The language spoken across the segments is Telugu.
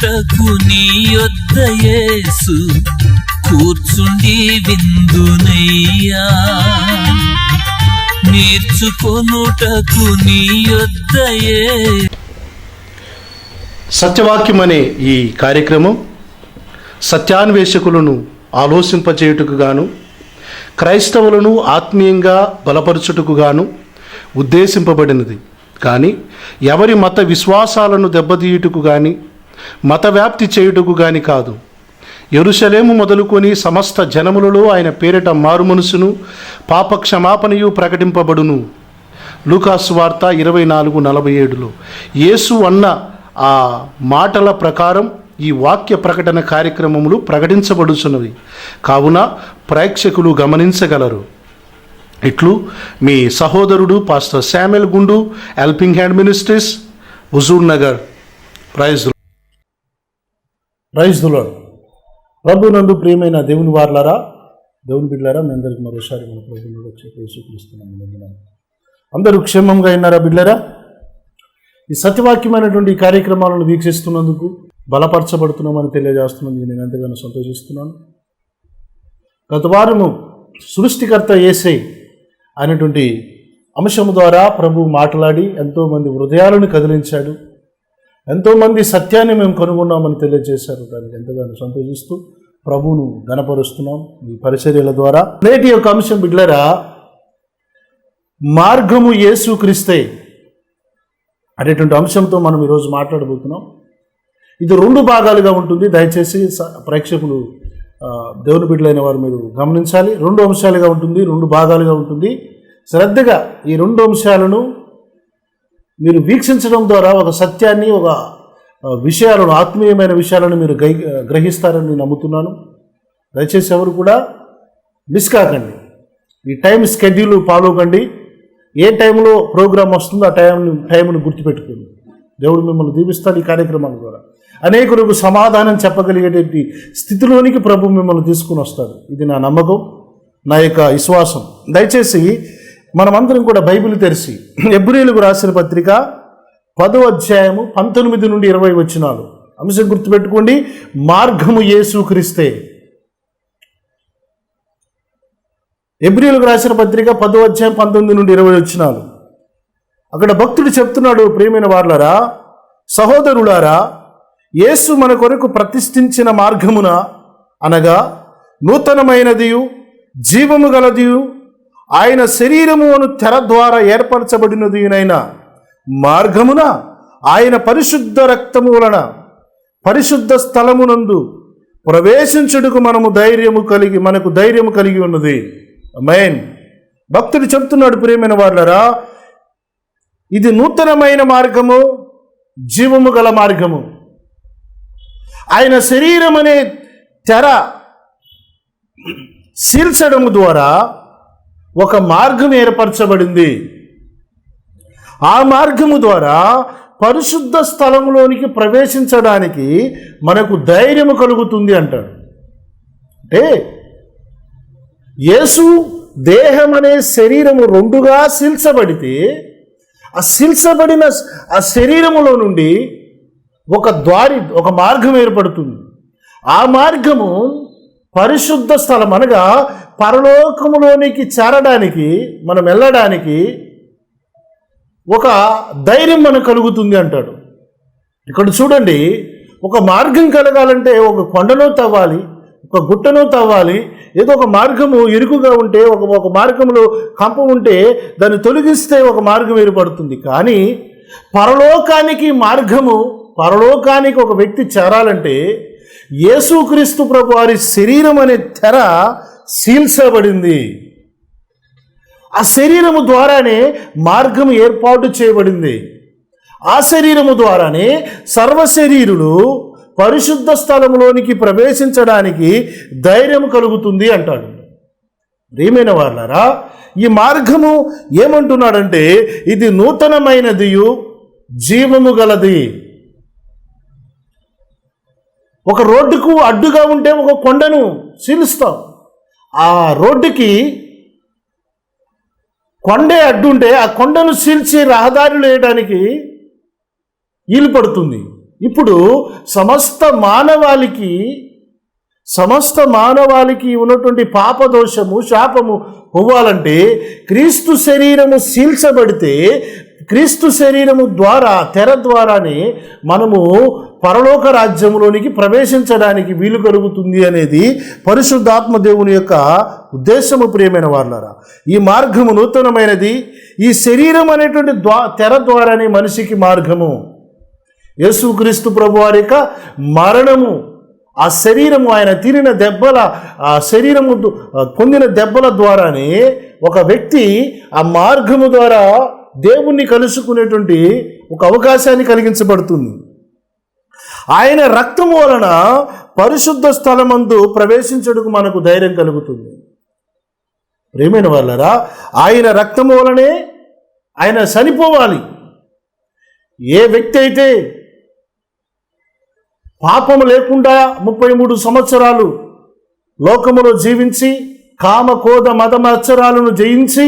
కొనుటకు నీ యొద్ద యేసు కూర్చుండి విందునయ్యా నేర్చుకొనుటకు నీ యొద్ద సత్యవాక్యం అనే ఈ కార్యక్రమం సత్యాన్వేషకులను ఆలోచింపచేయుటకు గాను క్రైస్తవులను ఆత్మీయంగా బలపరచుటకు గాను ఉద్దేశింపబడినది. కానీ ఎవరి మత విశ్వాసాలను దెబ్బతీయుటకు కానీ మత వ్యాప్తి చేయుటకు గాని కాదు. ఎరుషలేము మొదలుకొని సమస్త జనములలో ఆయన పేరిట మారుమనుసును పాప క్షమాపణయు ప్రకటింపబడును. లూకాసు వార్త ఇరవై నాలుగు నలభై ఏడులో యేసు అన్న ఆ మాటల ప్రకారం ఈ వాక్య ప్రకటన కార్యక్రమములు ప్రకటించబడుచున్నవి. కావున ప్రేక్షకులు గమనించగలరు. ఇట్లు మీ సహోదరుడు pastor Samuel Gundu Helping Hand Ministries Huzurnagar. Praise praise ప్రభు నందు ప్రియమైన దేవుని వార్లారా దేవుని బిడ్డారా మీ అందరికి మరోసారి మన ప్రభుత్వం వచ్చి అందరూ క్షేమంగా ఉన్నారా బిడ్డారా ఈ సత్యవాక్యమైనటువంటి కార్యక్రమాలను వీక్షిస్తున్నందుకు బలపరచబడుతున్నామని తెలియజేస్తున్నందుకు నేను ఎంతగానో సంతోషిస్తున్నాను. గత వారము సృష్టికర్త ఏసై అనేటువంటి అంశము ద్వారా ప్రభు మాట్లాడి ఎంతోమంది హృదయాలను కదిలించాడు. ఎంతోమంది సత్యాన్ని మేము కనుగొన్నామని తెలియజేశారు. దానికి ఎంతగానో సంతోషిస్తూ ప్రభువును గణపరుస్తున్నాం ఈ పరిచర్యల ద్వారా నేటి యొక్క అంశం బిడ్లరా మార్గము యేసు క్రీస్తే అనేటువంటి అంశంతో మనం ఈరోజు మాట్లాడబోతున్నాం. ఇది రెండు భాగాలుగా ఉంటుంది. దయచేసి స- ప్రేక్షకులు దేవుని బిడ్డలైన వారు మీరు గమనించాలి. రెండు అంశాలుగా ఉంటుంది రెండు భాగాలుగా ఉంటుంది. శ్రద్ధగా ఈ రెండు అంశాలను మీరు వీక్షించడం ద్వారా ఒక సత్యాన్ని ఒక విషయాలను ఆత్మీయమైన విషయాలను మీరు గ్రహి గ్రహిస్తారని నేను నమ్ముతున్నాను. దయచేసి ఎవరు కూడా మిస్ కాకండి. ఈ టైం స్కెడ్యూల్ ఫాలో కండి. ఏ టైంలో ప్రోగ్రామ్ వస్తుందో ఆ టైంని టైంను గుర్తుపెట్టుకోండి. దేవుడు మిమ్మల్ని దీవిస్తాడు ఈ కార్యక్రమాల ద్వారా. అనేకులకు సమాధానం చెప్పగలిగేటువంటి స్థితిలోనికి ప్రభు మిమ్మల్ని తీసుకుని వస్తాడు. ఇది నా నమ్మకం నా యొక్క విశ్వాసం. దయచేసి మనమందరం కూడా బైబిల్ తెరిచి ఎబ్రిలకు రాసిన పత్రిక పదో అధ్యాయము పంతొమ్మిది నుండి ఇరవై వచ్చినాలు అంశం గుర్తుపెట్టుకోండి. మార్గము యేసు క్రీస్తే. ఎబ్రిలకు రాసిన పత్రిక పదో అధ్యాయం పంతొమ్మిది నుండి ఇరవై వచ్చినాలు అక్కడ భక్తుడు చెప్తున్నాడు ప్రియమైన వార్లరా సహోదరులారా యేసు మన కొరకు ప్రతిష్ఠించిన మార్గమున అనగా నూతనమైనదియు జీవము గలదియు ఆయన శరీరము అను తెర ద్వారా ఏర్పరచబడినదియునైన మార్గమున ఆయన పరిశుద్ధ రక్తము వలన పరిశుద్ధ స్థలమునందు ప్రవేశించుటకు మనము ధైర్యము కలిగి మనకు ధైర్యము కలిగి ఉన్నది. మెయిన్ భక్తుడు చెప్తున్నాడు ప్రియమైన వాళ్ళరా ఇది నూతనమైన మార్గము జీవము గల మార్గము. ఆయన శరీరం అనే తెర శీల్చడం ద్వారా ఒక మార్గం ఏర్పరచబడింది. ఆ మార్గము ద్వారా పరిశుద్ధ స్థలంలోనికి ప్రవేశించడానికి మనకు ధైర్యము కలుగుతుంది అంటాడు. అంటే యేసు దేహం అనే శరీరము రెండుగా శిల్చబడితే ఆ శిల్చబడిన ఆ శరీరములో నుండి ఒక ద్వారి ఒక మార్గం ఏర్పడుతుంది. ఆ మార్గము పరిశుద్ధ స్థలం అనగా పరలోకములోనికి చేరడానికి మనం వెళ్ళడానికి ఒక ధైర్యం మనకు కలుగుతుంది అంటాడు. ఇక్కడ చూడండి ఒక మార్గం కలగాలంటే ఒక కొండలో తవ్వాలి ఒక గుట్టలో తవ్వాలి ఏదో ఒక మార్గము ఇరుకుగా ఉంటే ఒక ఒక మార్గంలో కంప ఉంటే దాన్ని తొలగిస్తే ఒక మార్గం ఏర్పడుతుంది. కానీ పరలోకానికి మార్గము పరలోకానికి ఒక వ్యక్తి చేరాలంటే యేసుక్రీస్తు ప్రభు వారి శరీరం అనే తెర సీల్చబడింది. ఆ శరీరము ద్వారానే మార్గం ఏర్పాటు చేయబడింది. ఆ శరీరము ద్వారానే సర్వశరీరులు పరిశుద్ధ స్థలంలోనికి ప్రవేశించడానికి ధైర్యం కలుగుతుంది అంటాడు. ప్రియమైన వాళ్ళారా ఈ మార్గము ఏమంటున్నాడంటే ఇది నూతనమైనదియు జీవము గలది. ఒక రోడ్డుకు అడ్డుగా ఉంటే ఒక కొండను చీలుస్తాం ఆ రోడ్డుకి కొండే అడ్డు ఉంటే ఆ కొండను చీల్చి రహదారులు వేయడానికి వీలు పడుతుంది. ఇప్పుడు సమస్త మానవాళికి సమస్త మానవాళికి ఉన్నటువంటి పాపదోషము శాపము పోవాలంటే క్రీస్తు శరీరము సీల్చబడితే క్రీస్తు శరీరము ద్వారా తెర ద్వారానే మనము పరలోక రాజ్యంలోనికి ప్రవేశించడానికి వీలు కలుగుతుంది అనేది పరిశుద్ధాత్మ దేవుని యొక్క ఉద్దేశము ప్రియమైన వాళ్ళారా ఈ మార్గము నూతనమైనది. ఈ శరీరం అనేటువంటి ద్వా తెర ద్వారానే మనిషికి మార్గము. యేసుక్రీస్తు ప్రభు వారి యొక్క మరణము ఆ శరీరము ఆయన తిరిగిన దెబ్బల ఆ శరీరము పొందిన దెబ్బల ద్వారానే ఒక వ్యక్తి ఆ మార్గము ద్వారా దేవుణ్ణి కలుసుకునేటువంటి ఒక అవకాశాన్ని కలిగించబడుతుంది. ఆయన రక్తం వలన పరిశుద్ధ స్థలమందు ప్రవేశించడానికి మనకు ధైర్యం కలుగుతుంది. ప్రేమైన వాళ్ళరా ఆయన రక్తం వలనే ఆయన చనిపోవాలి. ఏ వ్యక్తి అయితే పాపము లేకుండా ముప్పై మూడు సంవత్సరాలు లోకములో జీవించి కామ కోద మత మత్సరాలను జయించి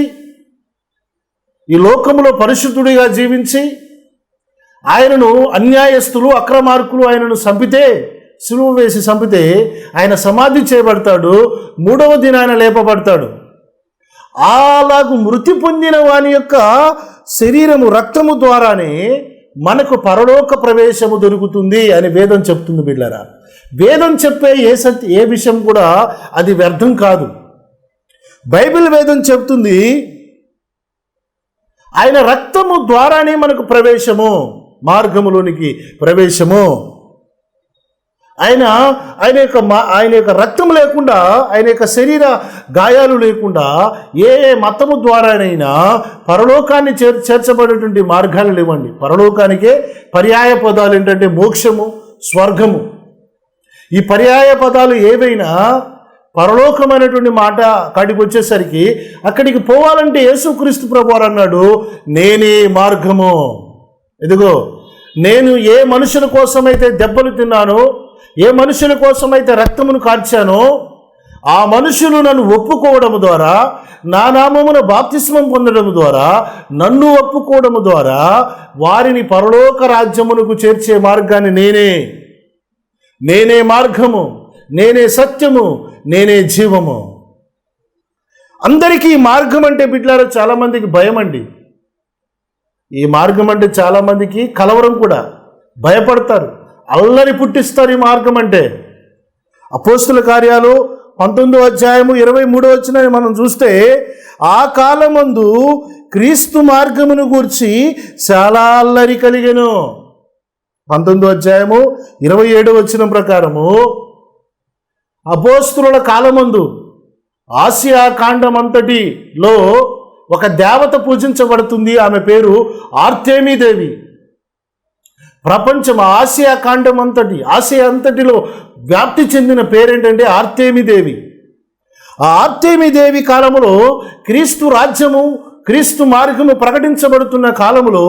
ఈ లోకంలో పరిశుద్ధుడిగా జీవించి ఆయనను అన్యాయస్తులు అక్రమార్కులు ఆయనను చంపితే సులువ వేసి చంపితే ఆయన సమాధి చేయబడతాడు మూడవ దినాన లేపబడతాడు. అలాగు మృతి పొందిన వాని యొక్క శరీరము రక్తము ద్వారానే మనకు పరలోక ప్రవేశము దొరుకుతుంది అని వేదం చెప్తుంది బిళ్ళరా వేదం చెప్పే ఏ సత్య ఏ విషయం కూడా అది వ్యర్థం కాదు. బైబిల్ వేదం చెప్తుంది ఆయన రక్తము ద్వారానే మనకు ప్రవేశము మార్గములోనికి ప్రవేశము. ఆయన ఆయన యొక్క మా- ఆయన యొక్క రక్తం లేకుండా ఆయన యొక్క శరీర గాయాలు లేకుండా ఏ ఏ మతము ద్వారానైనా పరలోకాన్ని చేర్ చేర్చబడేటువంటి మార్గాలు లేవండి. పరలోకానికే పర్యాయ పదాలు ఏంటంటే మోక్షము స్వర్గము. ఈ పర్యాయ పదాలు ఏవైనా పరలోకమైనటువంటి మాట కాడికి వచ్చేసరికి అక్కడికి పోవాలంటే యేసుక్రీస్తు ప్రభువారు అన్నాడు నేనే మార్గము. ఇదిగో నేను ఏ మనుషుల కోసమైతే దెబ్బలు తిన్నానో ఏ మనుషుల కోసమైతే రక్తమును కార్చానో ఆ మనుషులు నన్ను ఒప్పుకోవడం ద్వారా నా నామమున బాప్తిస్మం పొందడం ద్వారా నన్ను ఒప్పుకోవడం ద్వారా వారిని పరలోక రాజ్యమునకు చేర్చే మార్గాన్ని నేనే. నేనే మార్గము నేనే సత్యము నేనే జీవము. అందరికీ ఈ మార్గం అంటే బిడ్లారా చాలామందికి భయం అండి. ఈ మార్గం అంటే చాలామందికి కలవరం కూడా. భయపడతారు. అల్లరి పుట్టిస్తారు ఈ మార్గం అంటే. అపోస్తుల కార్యాలు పంతొమ్మిదో అధ్యాయము ఇరవై మూడో వచ్చిన మనం చూస్తే ఆ కాలమందు క్రీస్తు మార్గమును గూర్చి చాలా అల్లరి కలిగెను. పంతొమ్మిదో అధ్యాయము ఇరవై ఏడు వచ్చిన ప్రకారము అపోస్తుల కాలమందు ఆసియా కాండమంతటిలో ఒక దేవత పూజించబడుతుంది. ఆమె పేరు ఆర్తేమీదేవి ప్రపంచం ఆసియా కాండం అంతటి ఆసియా అంతటిలో వ్యాప్తి చెందిన పేరేంటంటే ఆర్తేమిదేవి ఆ ఆర్తేమిదేవి కాలములో క్రీస్తు రాజ్యము క్రీస్తు మార్గము ప్రకటించబడుతున్న కాలములో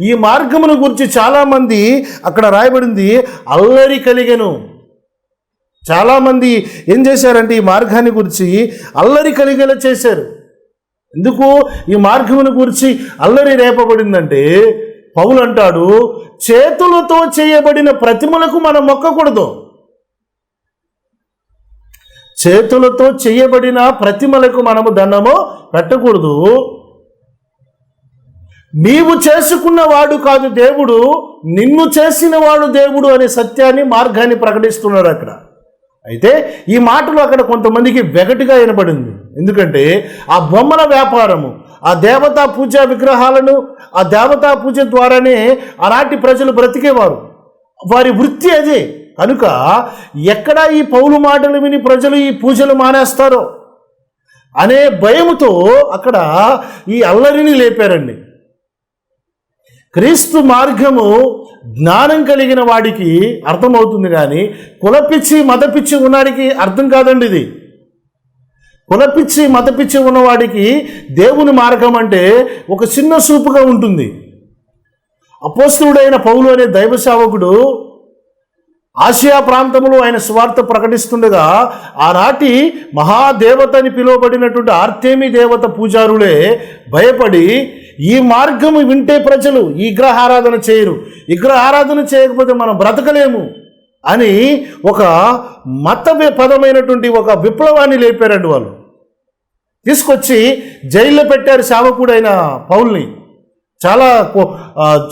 ఈ మార్గమును గురించి చాలామంది అక్కడ రాయబడింది అల్లరి కలిగెను. చాలామంది ఏం చేశారంటే ఈ మార్గాన్ని గురించి అల్లరి కలిగేలా చేశారు. ఎందుకు? ఈ మార్గమును గురించి అల్లరి రేపబడిందంటే పౌలు అంటాడు చేతులతో చేయబడిన ప్రతిమలకు మనం మొక్కకూడదు. చేతులతో చేయబడిన ప్రతిమలకు మనము దండము పెట్టకూడదు. నీవు చేసుకున్న వాడు కాదు దేవుడు నిన్ను చేసిన వాడు దేవుడు అనే సత్యాన్ని మార్గాన్ని ప్రకటిస్తున్నాడు అక్కడ. అయితే ఈ మాటలు అక్కడ కొంతమందికి వెగటుగా వినపడింది ఎందుకంటే ఆ బొమ్మల వ్యాపారము ఆ దేవతా పూజ విగ్రహాలను ఆ దేవతా పూజ ద్వారానే ఆనాటి ప్రజలు బ్రతికేవారు. వారి వృత్తి అదే. కనుక ఎక్కడ ఈ పౌలు మాటలు విని ప్రజలు ఈ పూజలు మానేస్తారో అనే భయముతో అక్కడ ఈ అల్లరిని లేపారండి. క్రీస్తు మార్గము జ్ఞానం కలిగిన వాడికి అర్థమవుతుంది కానీ కులపిచ్చి మతపిచ్చి ఉన్నవాడికి అర్థం కాదండి ఇది. కులపిచ్చి మతపిచ్చి ఉన్నవాడికి దేవుని మార్గం అంటే ఒక చిన్న సూపుగా ఉంటుంది. అపోస్తుడైన పౌలు అనే దైవ సేవకుడు ఆసియా ప్రాంతంలో ఆయన స్వార్థ ప్రకటిస్తుండగా ఆనాటి మహాదేవత అని పిలువబడినటువంటి ఆర్తేమి దేవత పూజారులే భయపడి ఈ మార్గము వింటే ప్రజలు విగ్రహారాధన ఆరాధన చేయరు. విగ్రహ ఆరాధన చేయకపోతే మనం బ్రతకలేము అని ఒక మత పదమైనటువంటి ఒక విప్లవాన్ని లేపారండి వాళ్ళు. తీసుకొచ్చి జైల్లో పెట్టారు సేవకుడైన పౌల్ని. చాలా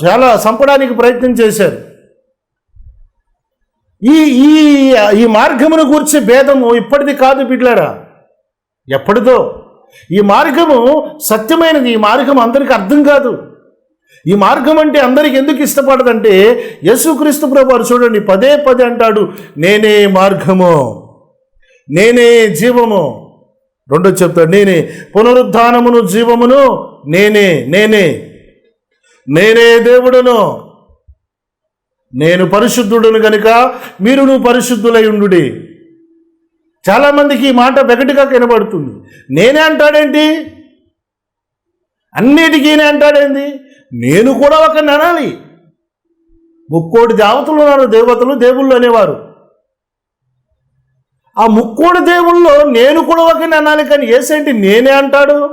చాలా చంపడానికి ప్రయత్నం చేశారు. ఈ ఈ ఈ మార్గమును గూర్చి భేదము ఇప్పటిది కాదు బిడ్లారా ఎప్పటిదో. ఈ మార్గము సత్యమైనది. ఈ మార్గం అందరికీ అర్థం కాదు. ఈ మార్గం అంటే అందరికి ఎందుకు ఇష్టపడదంటే యేసుక్రీస్తు ప్రభువారు చూడండి పదే పదే అంటాడు నేనే మార్గము నేనే జీవము. రెండో చెప్తాడు నేనే పునరుద్ధానమును జీవమును నేనే నేనే నేనే దేవుడును నేను పరిశుద్ధుడును గనుక మీరును పరిశుద్ధులై ఉండుడి. చాలామందికి ఈ మాట వెగటిగా కనబడుతుంది నేనే అంటాడేంటి? అన్నిటికీ అంటాడేంటి నేను కూడా ఒక అనాలి. ముక్కోటి దేవతలు ఉన్నారు దేవతలు దేవుళ్ళు అనేవారు. ఆ ముక్కోటి దేవుల్లో నేను కూడా ఒక అనాలి కానీ ఏసేంటి నేనే అంటాడు.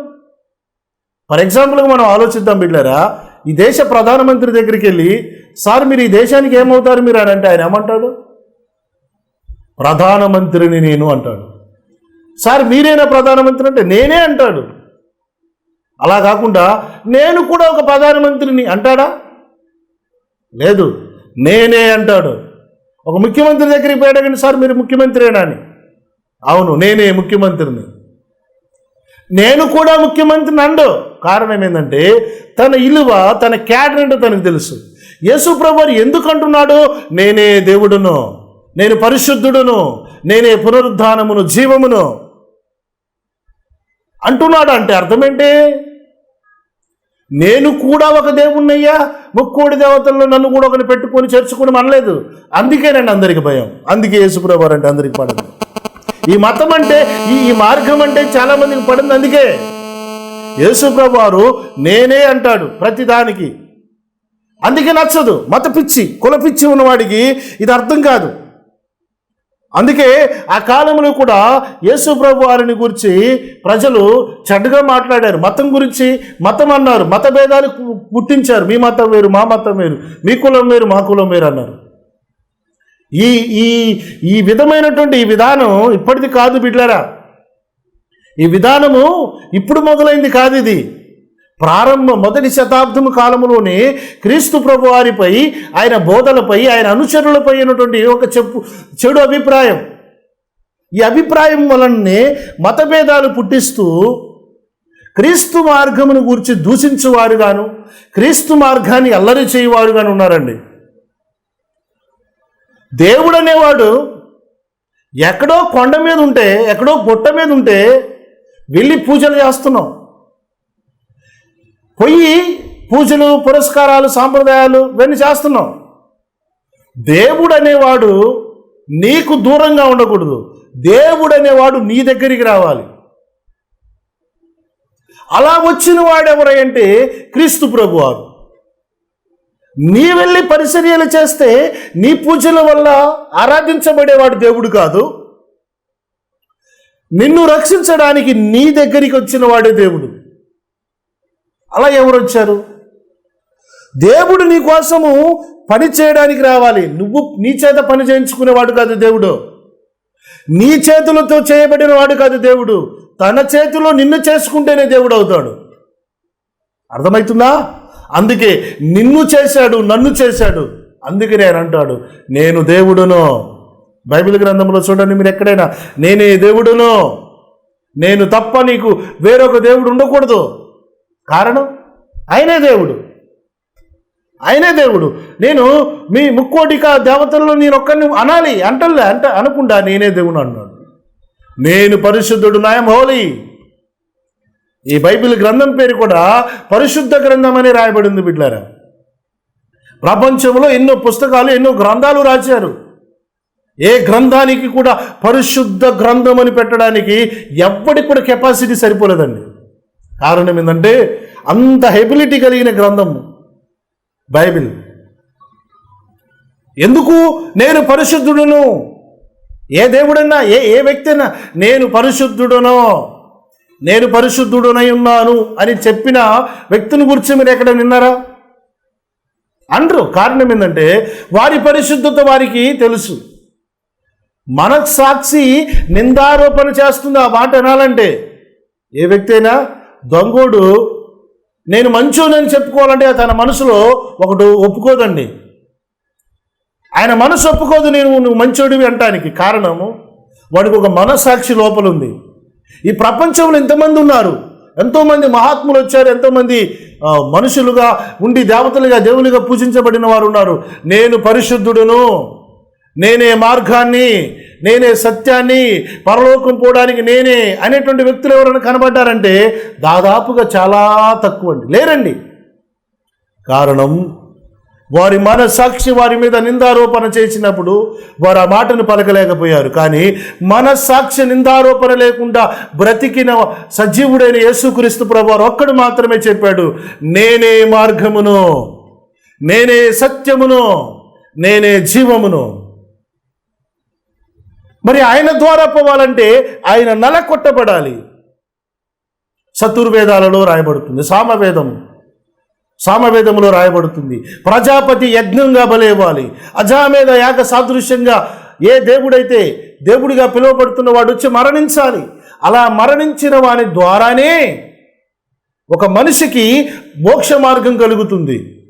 ఫర్ ఎగ్జాంపుల్గా మనం ఆలోచిద్దాం బిడ్డారా ఈ దేశ ప్రధానమంత్రి దగ్గరికి వెళ్ళి సార్ మీరు ఈ దేశానికి ఏమవుతారు మీరు? అని అంటే ఆయన ఏమంటాడు? ప్రధానమంత్రిని నేను అంటాడు. సార్ మీరేనా ప్రధానమంత్రి అంటే నేనే అంటాడు. అలా కాకుండా నేను కూడా ఒక ప్రధానమంత్రిని అంటాడా? లేదు నేనే అంటాడు. ఒక ముఖ్యమంత్రి దగ్గరికి పోయాడగండి సార్ మీరు ముఖ్యమంత్రినా అని? అవును నేనే ముఖ్యమంత్రిని. నేను కూడా ముఖ్యమంత్రిని అండు. కారణం ఏంటంటే తన ఇలువ తన క్యాడర్ ఏంటో తనకు తెలుసు. యేసు ప్రభు ఎందుకు అంటున్నాడు? నేనే దేవుడును. నేను పరిశుద్ధుడును నేనే పునరుద్ధానమును జీవమును. అంటున్నాడు అంటే అర్థమేంటి? నేను కూడా ఒక దేవుణ్ణయ్యా ముక్కోడి దేవతల్లో నన్ను కూడా ఒకని పెట్టుకొని చేర్చుకుని అనలేదు అందుకేనండి అందరికి భయం. అందుకే యేసుప్రభు అంటే అందరికి పడదు. ఈ మతం అంటే ఈ మార్గం అంటే చాలా మందికి పడింది అందుకే. యేసుప్రభువారు నేనే అంటాడు ప్రతిదానికి అందుకే నచ్చదు. మత పిచ్చి కుల పిచ్చి ఉన్నవాడికి ఇది అర్థం కాదు. అందుకే ఆ కాలంలో కూడా యేసుప్రభు వారిని గురించి ప్రజలు చెడ్డగా మాట్లాడారు. మతం గురించి మతం అన్నారు. మత భేదాలు పుట్టించారు. మీ మతం వేరు మా మతం వేరు మీ కులం వేరు మా కులం వేరు అన్నారు. ఈ ఈ ఈ విధమైనటువంటి ఈ విధానం ఇప్పటిది కాదు బిడ్లరా. ఈ విధానము ఇప్పుడు మొదలైంది కాదు ఇది. ప్రారంభ మొదటి శతాబ్దం కాలంలోనే క్రీస్తు ప్రభు వారిపై ఆయన బోధలపై ఆయన అనుచరులపై అయినటువంటి ఒక చెప్పు చెడు అభిప్రాయం. ఈ అభిప్రాయం వలనే మతభేదాలు పుట్టిస్తూ క్రీస్తు మార్గమును గురించి దూషించువారుగాను క్రీస్తు మార్గాన్ని అల్లరి చేయువారుగాను ఉన్నారండి. దేవుడు అనేవాడు ఎక్కడో కొండ మీద ఉంటే ఎక్కడో గుట్ట మీద ఉంటే వెళ్ళి పూజలు చేస్తున్నాం. పొయ్యి పూజలు పురస్కారాలు సాంప్రదాయాలు ఇవన్నీ చేస్తున్నాం. దేవుడు అనేవాడు నీకు దూరంగా ఉండకూడదు. దేవుడు అనేవాడు నీ దగ్గరికి రావాలి. అలా వచ్చిన వాడు ఎవరంటే క్రీస్తు ప్రభువారు. నీ వెళ్ళి పరిచర్యలు చేస్తే నీ పూజల వల్ల ఆరాధించబడేవాడు దేవుడు కాదు. నిన్ను రక్షించడానికి నీ దగ్గరికి వచ్చిన వాడే దేవుడు. అలా ఎవరు వచ్చారు? దేవుడు నీ కోసము పని చేయడానికి రావాలి. నువ్వు నీ చేత పని చేయించుకునేవాడు కాదు దేవుడు. నీ చేతులతో చేయబడిన వాడు కాదు దేవుడు. తన చేతిలో నిన్ను చేసుకుంటేనే దేవుడు అవుతాడు. అర్థమవుతుందా? అందుకే నిన్ను చేశాడు నన్ను చేశాడు. అందుకే నేను అంటాడు నేను దేవుడును. బైబిల్ గ్రంథంలో చూడండి మీరు ఎక్కడైనా నేనే దేవుడును. నేను తప్ప నీకు వేరొక దేవుడు ఉండకూడదు. కారణం? ఆయనే దేవుడు. ఆయనే దేవుడు. నేను మీ ముక్కోటిక దేవతల్లో నేను ఒక్కరిని అనాలి అంటలే అంట అనకుండా నేనే దేవుడు అన్నాడు. నేను పరిశుద్ధుడు నాయం హోలీ. ఈ బైబిల్ గ్రంథం పేరు కూడా పరిశుద్ధ గ్రంథం అని రాయబడింది బిడ్లారా. ప్రపంచంలో ఎన్నో పుస్తకాలు ఎన్నో గ్రంథాలు రాశారు. ఏ గ్రంథానికి కూడా పరిశుద్ధ గ్రంథం అని పెట్టడానికి ఎవ్వడికి కూడా కెపాసిటీ సరిపోలేదండి. కారణం ఏంటంటే అంత హెబిలిటీ కలిగిన గ్రంథం బైబిల్. ఎందుకు? నేను పరిశుద్ధుడును. ఏ దేవుడన్నా ఏ ఏ వ్యక్తి అయినా నేను పరిశుద్ధుడును నేను పరిశుద్ధుడునై ఉన్నాను అని చెప్పిన వ్యక్తిని గురించి మీరు ఎక్కడ నిన్నారా అంటారు కారణం ఏంటంటే వారి పరిశుద్ధత వారికి తెలుసు. మనస్సాక్షి నిందారోపణ చేస్తుంది ఆ మాట అనాలంటే ఏ వ్యక్తి అయినా దొంగోడు నేను మంచోనని చెప్పుకోవాలంటే తన మనసులో ఒకటి ఒప్పుకోదండి. ఆయన మనసు ఒప్పుకోదు నేను నువ్వు మంచోడివి అంటానికి కారణము వాడికి ఒక మనస్సాక్షి లోపల ఉంది ఈ ప్రపంచంలో ఎంతమంది ఉన్నారు? ఎంతోమంది మహాత్ములు వచ్చారు ఎంతోమంది మనుషులుగా ఉండి దేవతలుగా దేవులుగా పూజించబడిన వారు ఉన్నారు. నేను పరిశుద్ధుడును నేనే మార్గాన్ని నేనే సత్యాన్ని పరలోకం పోవడానికి నేనే అనేటువంటి వ్యక్తులు ఎవరైనా కనబడ్డారంటే దాదాపుగా చాలా తక్కువ అండి లేరండి. కారణం వారి మనస్సాక్షి వారి మీద నిందారోపణ చేసినప్పుడు వారు ఆ మాటను పలకలేకపోయారు. కానీ మనస్సాక్షి నిందారోపణ లేకుండా బ్రతికిన సజీవుడైన యేసుక్రీస్తు ప్రభువారు ఒక్కడు మాత్రమే చెప్పాడు నేనే మార్గమును నేనే సత్యమును నేనే జీవమును. మరి ఆయన ద్వారా పోవాలంటే ఆయన నల కొట్టబడాలి చతుర్వేదాలలో రాయబడుతుంది సామవేదం. సామవేదంలో రాయబడుతుంది. ప్రజాపతి యజ్ఞంగా బలేవాలి అజామేద యాగ సాదృశ్యంగా ఏ దేవుడైతే దేవుడిగా పిలువబడుతున్న వాడు వచ్చి మరణించాలి. అలా మరణించిన వాని ద్వారానే ఒక మనిషికి మోక్ష మార్గం కలుగుతుంది.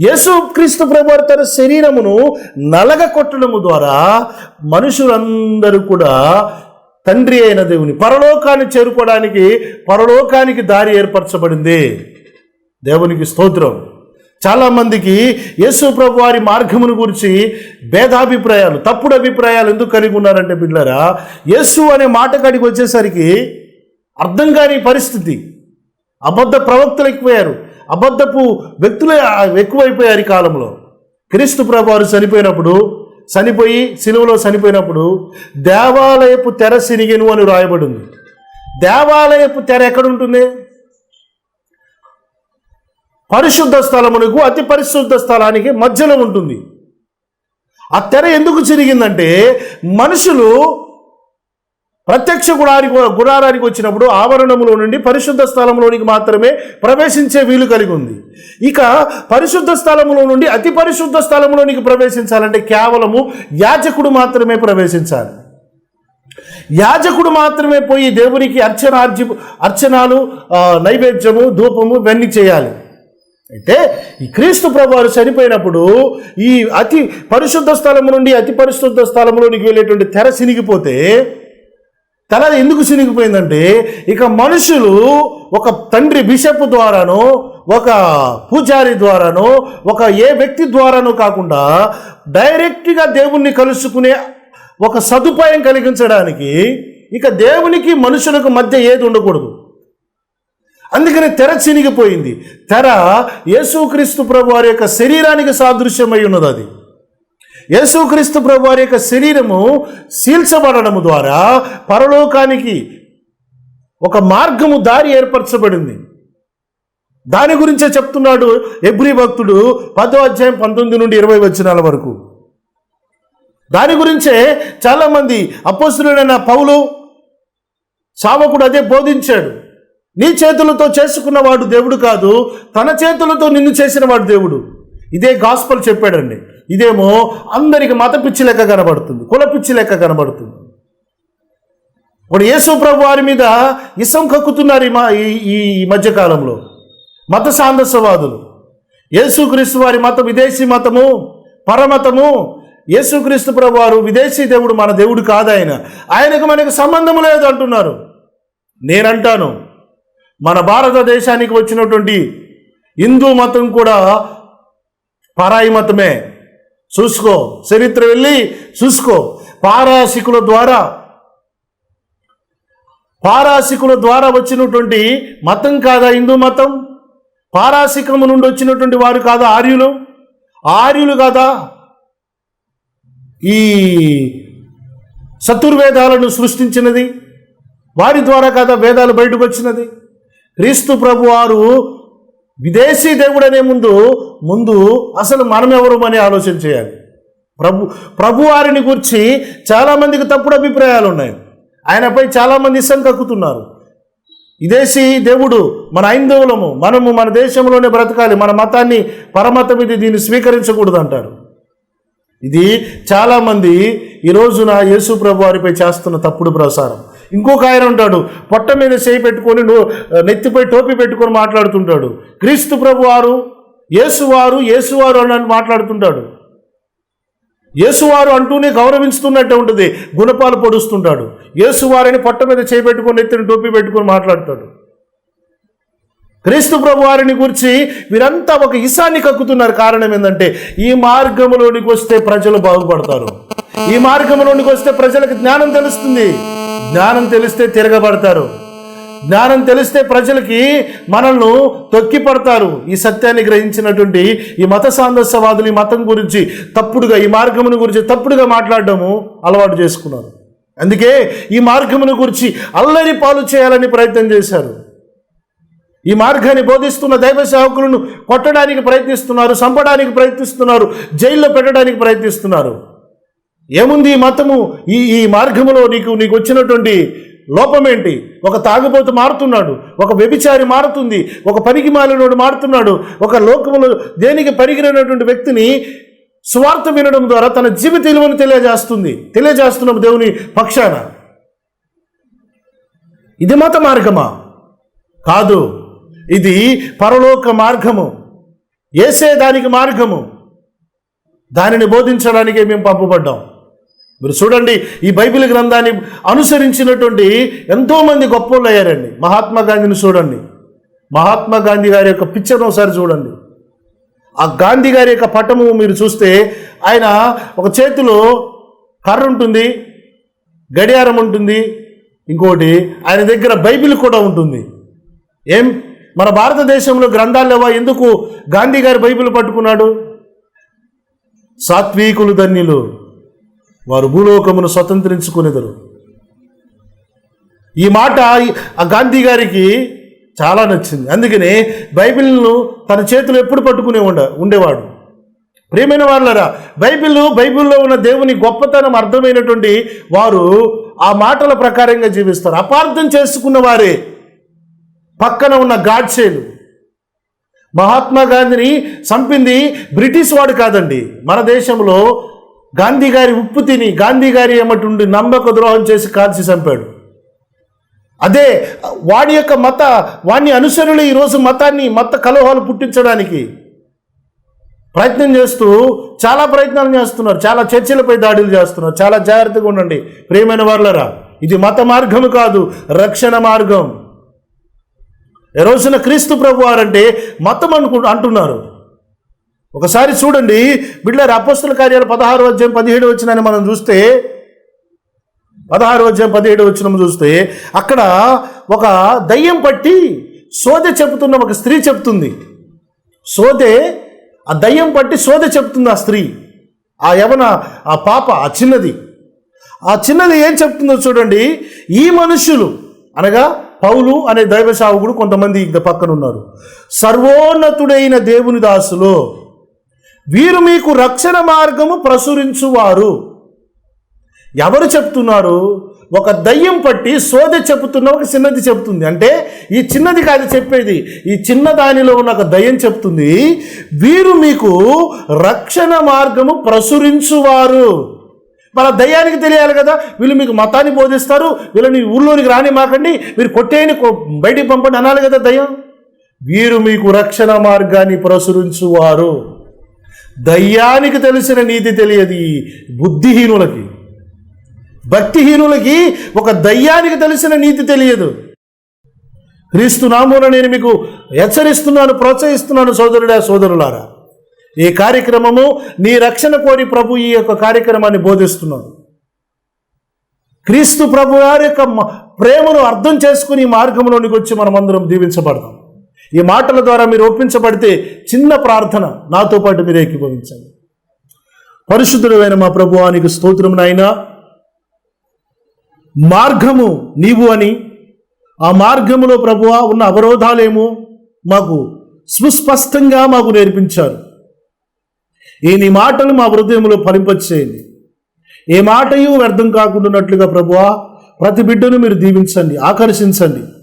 యేసు క్రీస్తు ప్రభు తన శరీరమును నలగ కొట్టడము ద్వారా మనుషులందరూ కూడా తండ్రి అయిన దేవుని పరలోకాన్ని చేరుకోవడానికి పరలోకానికి దారి ఏర్పరచబడింది. దేవునికి స్తోత్రం. చాలామందికి యేసు ప్రభు వారి మార్గమును గురించి భేదాభిప్రాయాలు తప్పుడు అభిప్రాయాలు ఎందుకు కలిగి ఉన్నారంటే బిడ్డలారా యేసు అనే మాట కాడికి వచ్చేసరికి అర్థం కాని పరిస్థితి. అబద్ధ ప్రవక్తలు ఎక్కువయ్యారు. అబద్ధపు వ్యక్తులే ఎక్కువైపోయారు ఈ కాలంలో. క్రీస్తు ప్రభువారు చనిపోయినప్పుడు చనిపోయి సిలువలో చనిపోయినప్పుడు దేవాలయపు తెర సిరిగెను అని రాయబడింది. దేవాలయపు తెర ఎక్కడ ఉంటుంది పరిశుద్ధ స్థలమునకు అతి పరిశుద్ధ స్థలానికి మధ్యలో ఉంటుంది. ఆ తెర ఎందుకు చిరిగిందంటే మనుషులు ప్రత్యక్ష గుడారి గుడారానికి వచ్చినప్పుడు ఆవరణములో నుండి పరిశుద్ధ స్థలంలోనికి మాత్రమే ప్రవేశించే వీలు కలిగి ఉంది. ఇక పరిశుద్ధ స్థలములో నుండి అతి పరిశుద్ధ స్థలంలోనికి ప్రవేశించాలంటే కేవలము యాజకుడు మాత్రమే ప్రవేశించాలి. యాజకుడు మాత్రమే పోయి దేవునికి అర్చనార్జి అర్చనాలు నైవేద్యము ధూపము ఇవన్నీ చేయాలి. అయితే ఈ క్రీస్తు ప్రభువారు చనిపోయినప్పుడు ఈ అతి పరిశుద్ధ స్థలము నుండి అతి పరిశుద్ధ స్థలంలోనికి వెళ్ళేటువంటి తెర సినిగిపోతే తెర ఎందుకు చినిగిపోయిందంటే ఇక మనుషులు ఒక తండ్రి బిషప్ ద్వారానో ఒక పూజారి ద్వారానో ఒక ఏ వ్యక్తి ద్వారానో కాకుండా డైరెక్ట్గా దేవుణ్ణి కలుసుకునే ఒక సదుపాయం కలిగించడానికి ఇక దేవునికి మనుషులకు మధ్య ఏది ఉండకూడదు. అందుకని తెర చినిగిపోయింది తెర యేసుక్రీస్తు ప్రభు వారి యొక్క శరీరానికి సాదృశ్యమై ఉన్నది అది యేసుక్రీస్తు ప్రభు వారి యొక్క శరీరము సీల్చబడము ద్వారా పరలోకానికి ఒక మార్గము దారి ఏర్పరచబడింది. దాని గురించే చెప్తున్నాడు ఎబ్రి భక్తుడు పదో అధ్యాయం పంతొమ్మిది నుండి ఇరవై వచనాల వరకు. దాని గురించే చాలామంది అపోస్తుడైన పౌలు సావకుడు అదే బోధించాడు. నీ చేతులతో చేసుకున్నవాడు దేవుడు కాదు తన చేతులతో నిన్ను చేసినవాడు దేవుడు. ఇదే గాస్పల్ చెప్పాడండి. ఇదేమో అందరికి మత పిచ్చి లెక్క కనబడుతుంది. కుల పిచ్చి లెక్క కనబడుతుంది. ఇప్పుడు యేసు ప్రభు వారి మీద ఇసం కక్కుతున్నారు ఈ మా ఈ- ఈ మధ్యకాలంలో మత సాందస్యవాదులు. యేసుక్రీస్తు వారి మతం విదేశీ మతము పరమతము. యేసుక్రీస్తు ప్రభు వారు విదేశీ దేవుడు మన దేవుడు కాదు ఆయన. ఆయనకు మనకు సంబంధం లేదు అంటున్నారు. నేనంటాను మన భారతదేశానికి వచ్చినటువంటి హిందూ మతం కూడా పరాయి మతమే. చూసుకో. చరిత్ర వెళ్ళి చూసుకో. పారాసికుల ద్వారా పారాసికుల ద్వారా వచ్చినటువంటి మతం కాదా హిందూ మతం? పారాసికము నుండి వచ్చినటువంటి వారు కాదా ఆర్యులు? ఆర్యులు కాదా? ఈ చతుర్వేదాలను సృష్టించినది? వారి ద్వారా కదా వేదాలు బయటకు వచ్చినది? క్రీస్తు ప్రభు వారు విదేశీ దేవుడనే ముందు ముందు అసలు మనం అని ఆలోచన చేయాలి. ప్రభు ప్రభు వారిని గురించి చాలామందికి తప్పుడు అభిప్రాయాలు ఉన్నాయి. ఆయనపై చాలామంది ఇసం కక్కుతున్నారు. విదేశీ దేవుడు మన హైందవులము మనము మన దేశంలోనే బ్రతకాలి మన మతాన్ని పరమతం ఇది దీన్ని స్వీకరించకూడదు అంటారు ఇది చాలామంది ఈ రోజున యేసు ప్రభు వారిపై చేస్తున్న తప్పుడు ప్రసారం. ఇంకొక ఆయన ఉంటాడు పొట్ట మీద చేయి పెట్టుకొని నెత్తిపై టోపీ పెట్టుకొని మాట్లాడుతుంటాడు. క్రీస్తు ప్రభు వారు యేసువారు యేసువారు అని మాట్లాడుతుంటాడు. యేసువారు అంటూనే గౌరవించుతున్నట్టే ఉంటుంది గుణపాలు పొడుస్తుంటాడు. యేసువారిని పొట్ట మీద చేయి పెట్టుకొని ఎత్తిన టోపీ పెట్టుకొని మాట్లాడతాడు. క్రీస్తు ప్రభు వారిని గురించి వీరంతా ఒక ఇసాన్ని కక్కుతున్నారు. కారణం ఏంటంటే ఈ మార్గంలోనికి వస్తే ప్రజలు బాగుపడతారు. ఈ మార్గంలోనికి వస్తే ప్రజలకు జ్ఞానం తెలుస్తుంది. జ్ఞానం తెలిస్తే తిరగబడతారు. జ్ఞానం తెలిస్తే ప్రజలకి మనల్ని తొక్కి పడతారు. ఈ సత్యాన్ని గ్రహించినటువంటి ఈ మత సాందస్యవాదులు ఈ మతం గురించి తప్పుడుగా ఈ మార్గమును గురించి తప్పుడుగా మాట్లాడడము అలవాటు చేసుకున్నారు. అందుకే ఈ మార్గమును గురించి అల్లరి పాలు చేయాలని ప్రయత్నం చేశారు. ఈ మార్గాన్ని బోధిస్తున్న దైవ సేవకులను కొట్టడానికి ప్రయత్నిస్తున్నారు చంపడానికి ప్రయత్నిస్తున్నారు జైల్లో పెట్టడానికి ప్రయత్నిస్తున్నారు. ఏముంది ఈ మతము? ఈ ఈ మార్గములో నీకు నీకు వచ్చినటువంటి లోపమేంటి? ఒక తాగుబోతు మారుతున్నాడు ఒక వ్యభిచారి మారుతుంది ఒక పనికి మాలినోడు మారుతున్నాడు ఒక లోకములో దేనికి పరిగినటువంటి వ్యక్తిని స్వార్థ వినడం ద్వారా తన జీవిత విలువను తెలియజేస్తుంది. తెలియజేస్తున్నాం దేవుని పక్షాన. ఇది మత మార్గమా? కాదు. ఇది పరలోక మార్గము. ఏసే దానికి మార్గము. దానిని బోధించడానికే మేము పంపబడ్డాం. మీరు చూడండి ఈ బైబిల్ గ్రంథాన్ని అనుసరించినటువంటి ఎంతోమంది గొప్పలు అయ్యారండి. మహాత్మా గాంధీని చూడండి. మహాత్మా గాంధీ గారి యొక్క పిక్చర్ ఒకసారి చూడండి. ఆ గాంధీ గారి యొక్క పటము మీరు చూస్తే ఆయన ఒక చేతిలో కర్ర ఉంటుంది గడియారం ఉంటుంది ఇంకోటి ఆయన దగ్గర బైబిల్ కూడా ఉంటుంది. ఏం? మన భారతదేశంలో గ్రంథాలు లేవా? ఎందుకు గాంధీ గారి బైబిల్ పట్టుకున్నాడు? సాత్వికులు ధన్యులు. వారు భూలోకమును స్వతంత్రించుకునేదరు. ఈ మాట ఆ గాంధీ గారికి చాలా నచ్చింది. అందుకనే బైబిల్ను తన చేతిలో ఎప్పుడు పట్టుకునే ఉండ ఉండేవాడు. ప్రియమైన వాళ్ళరా బైబిల్ బైబిల్లో ఉన్న దేవుని గొప్పతనం అర్థమైనటువంటి వారు ఆ మాటల ప్రకారంగా జీవిస్తారు. అపార్థం చేసుకున్న వారే పక్కన ఉన్న గాడ్సేలు. మహాత్మా గాంధీని చంపింది బ్రిటిష్ వాడు కాదండి. మన దేశంలో గాంధీ గారి ఉప్పు తిని గాంధీ గారి ఏమటుండి నమ్మక ద్రోహం చేసి కాల్చి చంపాడు. అదే వాడి యొక్క మత వాడిని అనుసరులు ఈరోజు మతాన్ని మత కలహాలు పుట్టించడానికి ప్రయత్నం చేస్తూ చాలా ప్రయత్నాలు చేస్తున్నారు. చాలా చర్చలపై దాడులు చేస్తున్నారు. చాలా జాగ్రత్తగా ఉండండి. ప్రియమైన వర్లరా ఇది మత మార్గం కాదు రక్షణ మార్గం. ఈ రోజున క్రీస్తు ప్రభు వారంటే మతం అనుకు అంటున్నారు. ఒకసారి చూడండి. బిడ్డలారు అపస్తుల కార్యాలు పదహారు అధ్యాయం పదిహేడు వచ్చినని మనం చూస్తే పదహారు అధ్యాయం పదిహేడు వచ్చిన చూస్తే అక్కడ ఒక దయ్యం పట్టి సోదె చెబుతున్న ఒక స్త్రీ చెప్తుంది సోదె ఆ దయ్యం పట్టి సోదె చెప్తుంది ఆ స్త్రీ. ఆ యవన ఆ పాప ఆ చిన్నది. ఆ చిన్నది ఏం చెప్తుందో చూడండి. ఈ మనుషులు అనగా పౌలు అనే దైవ సావుకుడు కొంతమంది పక్కన ఉన్నారు సర్వోన్నతుడైన దేవుని దాసులో వీరు మీకు రక్షణ మార్గము ప్రసురించువారు. ఎవరు చెప్తున్నారు? ఒక దయ్యం పట్టి సోదె చెబుతున్న ఒక చిన్నది చెప్తుంది అంటే ఈ చిన్నది కాదు చెప్పేది. ఈ చిన్న దానిలో ఉన్న ఒక దయ్యం చెప్తుంది వీరు మీకు రక్షణ మార్గము ప్రసురించువారు. మన దయ్యానికి తెలియాలి కదా. వీళ్ళు మీకు మతాన్ని బోధిస్తారు. వీళ్ళని ఊళ్ళోనికి రాని మాకండి మీరు కొట్టేయని బయటికి పంపండి అనాలి కదా దయ్యం. వీరు మీకు రక్షణ మార్గాన్ని ప్రసురించువారు. దయ్యానికి తెలిసిన నీతి తెలియదు ఈ బుద్ధిహీనులకి. భక్తిహీనులకి ఒక దయ్యానికి తెలిసిన నీతి తెలియదు. క్రీస్తు నామూన నేను మీకు హెచ్చరిస్తున్నాను ప్రోత్సహిస్తున్నాను సోదరుడా సోదరులారా. ఈ కార్యక్రమము నీ రక్షణ కోరి ప్రభు ఈ యొక్క కార్యక్రమాన్ని బోధిస్తున్నాడు. క్రీస్తు ప్రభు వారి యొక్క ప్రేమను అర్థం చేసుకుని ఈ మార్గంలోనికి వచ్చి మనమందరం దీవించబడతాం. ఈ మాటల ద్వారా మీరు ఒప్పించబడితే చిన్న ప్రార్థన నాతో పాటు మీరు ఏకీభవించండి. పరిశుద్ధుడైన మా ప్రభువానికి స్తోత్రం నాయనా. మార్గము నీవు అని ఆ మార్గములో ప్రభువ ఉన్న అవరోధాలేమో మాకు సుస్పష్టంగా మాకు నేర్పించారు. ఈ నీ మాటలు మా హృదయంలో ఫలింపచేయండి. ఏ మాటయు వ్యర్థం కాకుండానట్లుగా ప్రభువా ప్రతి బిడ్డను మీరు దీవించండి ఆకర్షించండి.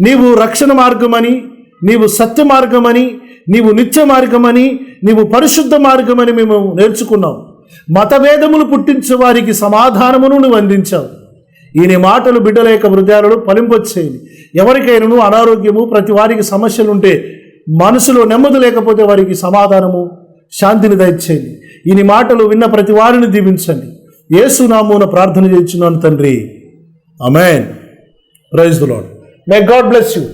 నీవు రక్షణ మార్గమని నీవు సత్య మార్గమని నీవు నిత్య మార్గమని నీవు పరిశుద్ధ మార్గమని మేము నేర్చుకున్నాం. మతభేదములు పుట్టించే వారికి సమాధానమును నువ్వు అందించావు. ఈయన మాటలు బిడ్డల యొక్క హృదయాలలో ఎవరికైనా ఎవరికైనాను అనారోగ్యము ప్రతి వారికి సమస్యలుంటే మనసులో నెమ్మది లేకపోతే వారికి సమాధానము శాంతిని దయచేయండి. ఈయన మాటలు విన్న ప్రతి వారిని దీవించండి. ఏసునామూన ప్రార్థన చేస్తున్నాను తండ్రి. Amen praise the lord may God bless you